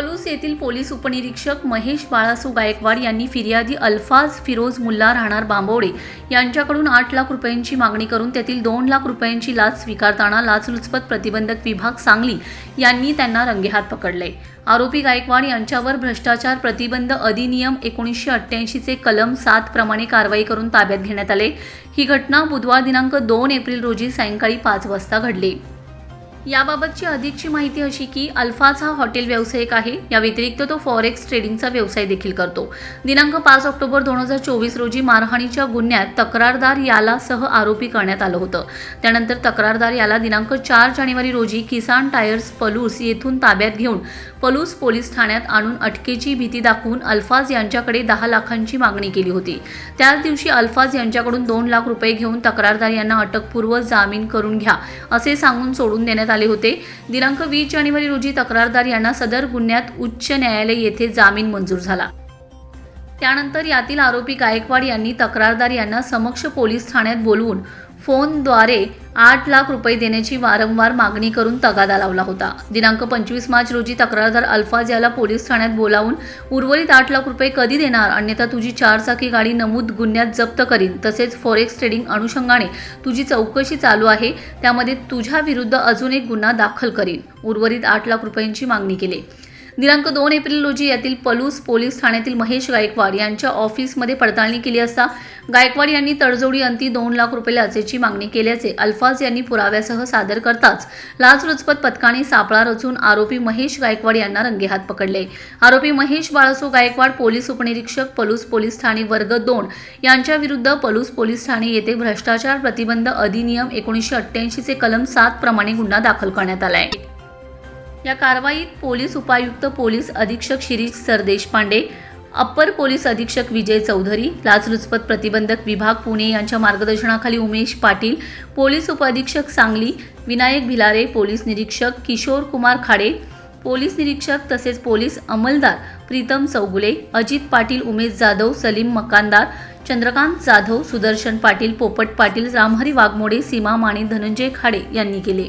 पलूस येथील पोलीस उपनिरीक्षक महेश बाळासू गायकवाड यांनी फिर्यादी अल्फाज फिरोज मुल्ला राहणार बांबवडे यांच्याकडून आठ लाख रुपयांची मागणी करून त्यातील दोन लाख रुपयांची लाच स्वीकारताना लाचलुचपत प्रतिबंधक विभाग सांगली यांनी त्यांना रंगेहात पकडले. आरोपी गायकवाड यांच्यावर भ्रष्टाचार प्रतिबंध अधिनियम एकोणीसशे अठ्ठ्याऐंशीचे कलम सात प्रमाणे कारवाई करून ताब्यात घेण्यात आले. ही घटना बुधवार दिनांक दोन एप्रिल रोजी सायंकाळी पाच वाजता घडली. याबाबतची अधिकची माहिती अशी की अल्फाज हा हॉटेल व्यावसायिक आहे. या व्यतिरिक्त तो फॉरेक्स ट्रेडिंगचा व्यवसाय देखील करतो. दिनांक पाच ऑक्टोबर दोन हजार चोवीस रोजी मारहाणीच्या गुन्ह्यात तक्रारदार याला सह आरोपी करण्यात आलं होतं. त्यानंतर तक्रारदार याला दिनांक चार जानेवारी रोजी किसान टायर्स पलूस येथून ताब्यात घेऊन पलूस पोलीस ठाण्यात आणून अटकेची भीती दाखवून अल्फाज यांच्याकडे दहा लाखांची मागणी केली होती. त्याच दिवशी अल्फाज यांच्याकडून दोन लाख रुपये घेऊन तक्रारदार यांना अटकपूर्व जामीन करून घ्या असे सांगून सोडून देण्यात आले होते. दिनांक वीस जानेवारी रोजी तक्रारदार यांना सदर गुन्ह्यात उच्च न्यायालय येथे जामीन मंजूर झाला. त्यानंतर यातील आरोपी गायकवाड यांनी तक्रारदार यांना समक्ष पोलीस ठाण्यात बोलवून फोनद्वारे आठ लाख रुपये देण्याची वारंवार मागणी करून तगादा लावला होता. दिनांक पंचवीस मार्च रोजी तक्रारदार अल्फाज याला पोलीस ठाण्यात बोलावून उर्वरित आठ लाख रुपये कधी देणार? अन्यथा तुझी चारचाकी गाडी नमूद गुन्ह्यात जप्त करीन. तसेच फॉरेक्स ट्रेडिंग अनुषंगाने तुझी चौकशी चालू आहे. त्यामध्ये तुझ्या विरुद्ध अजून एक गुन्हा दाखल करीन. उर्वरित आठ लाख रुपयांची मागणी केली. दिनांक दोन एप्रिल रोजी यातील पलूस पोलीस ठाण्यातील महेश गायकवाड यांच्या ऑफिसमध्ये पडताळणी केली असता गायकवाड यांनी तडजोडी अंती दोन लाख रुपये लाचेची मागणी केल्याचे अल्फाज यांनी पुराव्यासह सादर करताच लाचलुचपत पथकाने सापळा रचून आरोपी महेश गायकवाड यांना रंगेहात पकडले. आरोपी महेश बाळासो गायकवाड पोलीस उपनिरीक्षक पलूस पोलीस ठाणे वर्ग दोन यांच्या विरुद्ध पलूस पोलीस ठाणे येथे भ्रष्टाचार प्रतिबंध अधिनियम एकोणीसशे अठ्ठ्याऐंशीचे कलम सात प्रमाणे गुन्हा दाखल करण्यात आला आहे या कारवाईत पोलीस उपायुक्त पोलीस अधीक्षक शिरीष सरदेशपांडे अप्पर पोलीस अधीक्षक विजय चौधरी लाचलुचपत प्रतिबंधक विभाग पुणे यांच्या मार्गदर्शनाखाली उमेश पाटील पोलीस उपअधीक्षक सांगली विनायक भिलारे पोलीस निरीक्षक किशोर कुमार खाडे पोलीस निरीक्षक तसेच पोलीस अंमलदार प्रीतम चौगुले अजित पाटील उमेश जाधव सलीम मकानदार चंद्रकांत जाधव सुदर्शन पाटील पोपट पाटील रामहरी वाघमोडे सीमा माने धनंजय खाडे यांनी केले.